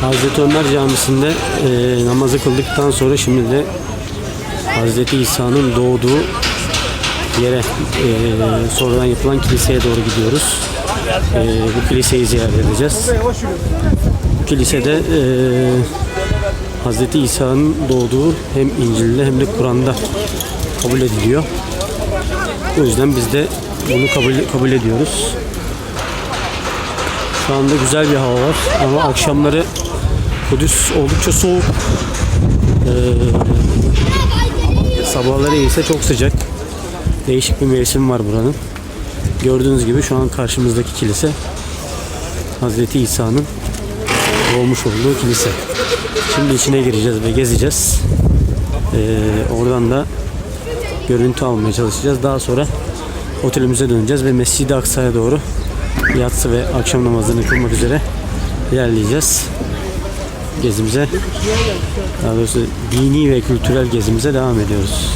Hazreti Ömer Camisi'nde e, namazı kıldıktan sonra şimdi de Hazreti İsa'nın doğduğu yere e, sonradan yapılan kiliseye doğru gidiyoruz. E, bu kiliseyi ziyaret edeceğiz. Bu kilisede e, Hazreti İsa'nın doğduğu hem İncil'de hem de Kur'an'da kabul ediliyor. O yüzden biz de bunu kabul, kabul ediyoruz. Şu anda güzel bir hava var ama akşamları Kudüs oldukça soğuk. Ee, sabahları ise çok sıcak. Değişik bir mevsim var buranın. Gördüğünüz gibi şu an karşımızdaki kilise Hazreti İsa'nın doğmuş olduğu kilise. Şimdi içine gireceğiz ve gezeceğiz. Ee, oradan da görüntü almaya çalışacağız. Daha sonra otelimize döneceğiz ve Mescid-i Aksa'ya doğru yatsı ve akşam namazını kılmak üzere ilerleyeceğiz. Gezimize, daha doğrusu dini ve kültürel gezimize devam ediyoruz.